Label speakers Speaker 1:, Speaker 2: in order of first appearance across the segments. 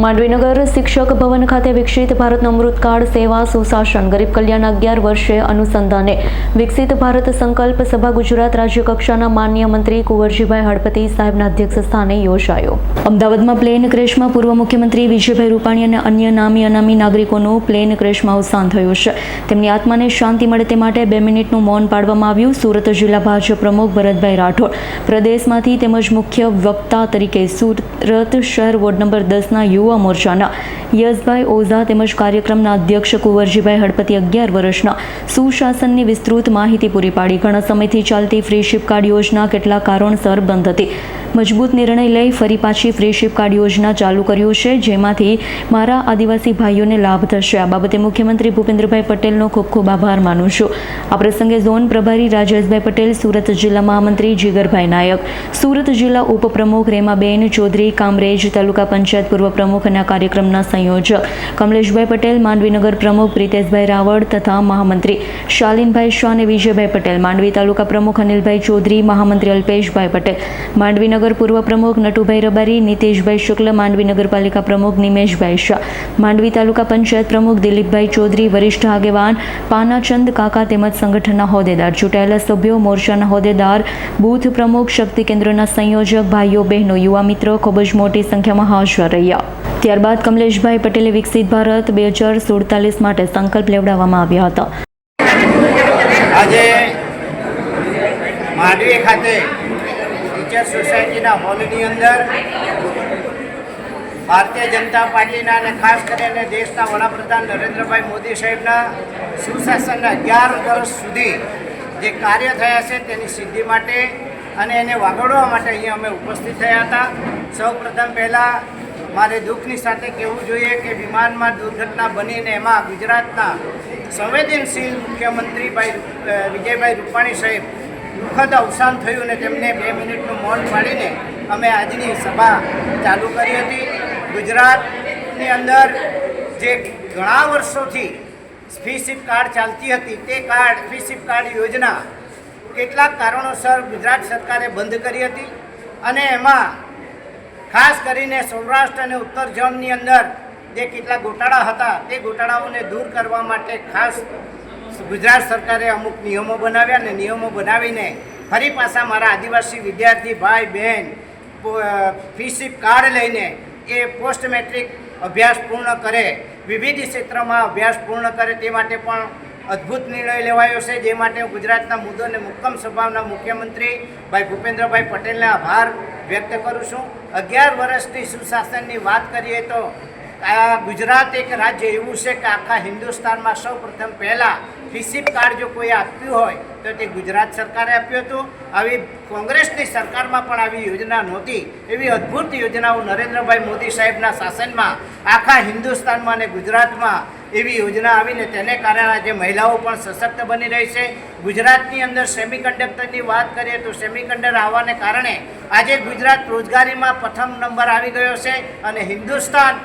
Speaker 1: માંડવીનગર શિક્ષક ભવન ખાતે વિકસિત ભારતનો અમૃતકાળ સેવા સુશાસન, ગરીબ કલ્યાણ અગિયાર વર્ષે અનુસંધાને. વિકસિત ભારત સંકલ્પ સભા ગુજરાત રાજ્ય કક્ષાના માન્ય મંત્રી કુંવરજીભાઈ હળપતિ સાહેબના અધ્યક્ષ સ્થાને યોજાયો. અમદાવાદમાં પ્લેન ક્રેશમાં પૂર્વ મુખ્યમંત્રી વિજયભાઈ રૂપાણી અને અન્ય નામી અનામી નાગરિકોનું પ્લેન ક્રેશમાં અવસાન થયું છે. તેમની આત્માને શાંતિ મળે તે માટે બે મિનિટનું મૌન પાડવામાં આવ્યું સુરત જિલ્લા ભાજપ પ્રમુખ ભરતભાઈ રાઠોડ. પ્રદેશમાંથી તેમજ મુખ્ય વક્તા તરીકે સુરત શહેર વોર્ડ નંબર દસના યુવા મોરચાના યશભાઈ ઓઝા તેમજ કાર્યક્રમના અધ્યક્ષ કુંવરજીભાઈ હડપતિ અગિયાર વર્ષના સુશાસનની વિસ્તૃત માહિતી પૂરી પાડી. ઘણા સમયથી ચાલતી ફ્રી શિપ કાર્ડ યોજના કેટલાક કારણસર બંધ હતી. મજબૂત નિર્ણય લઈ ફરી પાછી ફ્રી શિપ કાર્ડ યોજના ચાલુ કર્યું છે, જેમાંથી મારા આદિવાસી ભાઈઓને લાભ થશે. આ બાબતે મુખ્યમંત્રી ભૂપેન્દ્રભાઈ પટેલનો ખૂબ ખૂબ આભાર માનું છું. આ પ્રસંગે ઝોન પ્રભારી રાજેશભાઈ પટેલ, સુરત જિલ્લા મહામંત્રી જીગરભાઈ નાયક, સુરત જિલ્લા ઉપપ્રમુખ રેમાબેન ચૌધરી, કામરેજ તાલુકા પંચાયત પૂર્વ પ્રમુખ અને કાર્યક્રમના સંયોજક કમલેશભાઈ પટેલ, માંડવીનગર પ્રમુખ પ્રિતેશભાઈ રાવળ તથા મહામંત્રી શાલિનભાઈ શાહ અને વિજયભાઈ પટેલ, માંડવી તાલુકા પ્રમુખ અનિલભાઈ ચૌધરી, મહામંત્રી અલ્પેશભાઈ પટેલ, માંડવીનગર પૂર્વ પ્રમુખ નટુભાઈ રબારી, નીતેશભાઈ શુક્લ, માંડવી નગરપાલિકા પ્રમુખ નિમેશભાઈ શાહ. માંડવી તાલુકા પંચાયત પ્રમુખ દિલીપભાઈ ચૌધરી, વરિષ્ઠ આગેવાન પાનાચંદ કાકા તેમજ સંગઠનના હોદ્દેદાર, ચૂંટાયેલા સભ્યો, મોરચાના હોદ્દેદાર, બૂથ પ્રમુખ, શક્તિ કેન્દ્રના સંયોજક, ભાઈઓ, બહેનો, યુવા મિત્રો ખૂબ જ મોટી સંખ્યામાં હાજર રહ્યા. ત્યારબાદ કમલેશભાઈ પટેલે વિકસિત ભારત બે હજાર સુડતાલીસ માટે સંકલ્પ લેવડાવવામાં આવ્યા હતા.
Speaker 2: આજે માંડવી ખાતે ટીચર સોસાયટીના હોલની અંદર ભારતીય જનતા પાર્ટીના અને ખાસ કરીને દેશના વડાપ્રધાન નરેન્દ્રભાઈ મોદી સાહેબના સુશાસનના અગિયાર વર્ષ સુધી જે કાર્ય થયા છે તેની સિદ્ધિ માટે અને એને વાગોડવા માટે અહીંયા અમે ઉપસ્થિત થયા હતા. સૌ પ્રથમ પહેલાં મારે દુઃખની સાથે કહેવું જોઈએ કે વિમાનમાં દુર્ઘટના બનીને એમાં ગુજરાતના સંવેદનશીલ મુખ્યમંત્રી ભાઈ વિજયભાઈ રૂપાણી સાહેબ દુઃખદ અવસાન થયું અને તેમને બે મિનિટનું મૌન પાડીને અમે આજની સભા ચાલુ કરી હતી. ગુજરાતની અંદર જે ઘણા વર્ષોથી ફીશીપ કાર્ડ ચાલતી હતી, તે કાર્ડ ફીશીપ કાર્ડ યોજના કેટલાક કારણોસર ગુજરાત સરકારે બંધ કરી હતી અને એમાં ખાસ કરીને સૌરાષ્ટ્ર અને ઉત્તર ઝોનની અંદર જે કેટલાક ગોટાળા હતા, તે ગોટાળાઓને દૂર કરવા માટે ખાસ ગુજરાત સરકારે અમુક નિયમો બનાવ્યા અને નિયમો બનાવીને ફરી પાછા મારા આદિવાસી વિદ્યાર્થી ભાઈ બહેન ફીસીપ કાર્ડ લઈને એ પોસ્ટ મેટ્રિક અભ્યાસ પૂર્ણ કરે, વિવિધ ક્ષેત્રમાં અભ્યાસ પૂર્ણ કરે તે માટે પણ અદ્ભુત નિર્ણય લેવાયો છે. જે માટે ગુજરાતના મુદ્દો અને મુક્કમ સભાના મુખ્યમંત્રી ભાઈ ભૂપેન્દ્રભાઈ પટેલને આભાર વ્યક્ત કરું છું. અગિયાર વર્ષની સુશાસનની વાત કરીએ તો ગુજરાત એક રાજ્ય એવું છે કે આખા હિન્દુસ્તાનમાં સૌ પ્રથમ પહેલાં ફિશિપ કાર્ડ જો કોઈ આપ્યું હોય, તો તે ગુજરાત સરકારે આપ્યું હતું. આવી કોંગ્રેસની સરકારમાં પણ આવી યોજના નહોતી. એવી અદ્ભુત યોજનાઓ નરેન્દ્રભાઈ મોદી સાહેબના શાસનમાં, આખા હિન્દુસ્તાનમાં અને ગુજરાતમાં એવી યોજના આવીને તેને કારણે આજે મહિલાઓ પણ સશક્ત બની રહી છે. ગુજરાતની અંદર સેમિકન્ડક્ટરની વાત કરીએ તો સેમિકન્ડક્ટર આવવાને કારણે આજે ગુજરાત રોજગારીમાં પ્રથમ નંબર આવી ગયો છે અને હિન્દુસ્તાન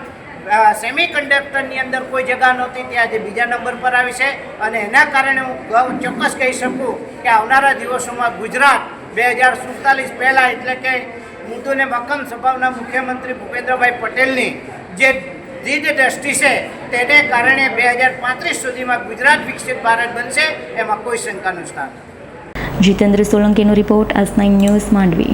Speaker 2: સેમી કન્ડક્ટરની અંદર કોઈ જગા નહોતી તે આજે બીજા નંબર પર આવી છે અને એના કારણે હું ચોક્કસ કહી શકું કે આવનારા દિવસોમાં ગુજરાત બે હજાર સુડતાલીસ પહેલાં એટલે કે મુદ્દુને મક્કમ સ્વભાવના મુખ્યમંત્રી ભૂપેન્દ્રભાઈ પટેલની જે દીદ દ્રષ્ટિ છે, તેને કારણે બે હજાર પાંત્રીસ સુધીમાં ગુજરાત વિકસિત ભારત બનશે, એમાં કોઈ શંકાનું સ્થાન.
Speaker 1: Jitendra સોલંકીનો report S nine news Mandvi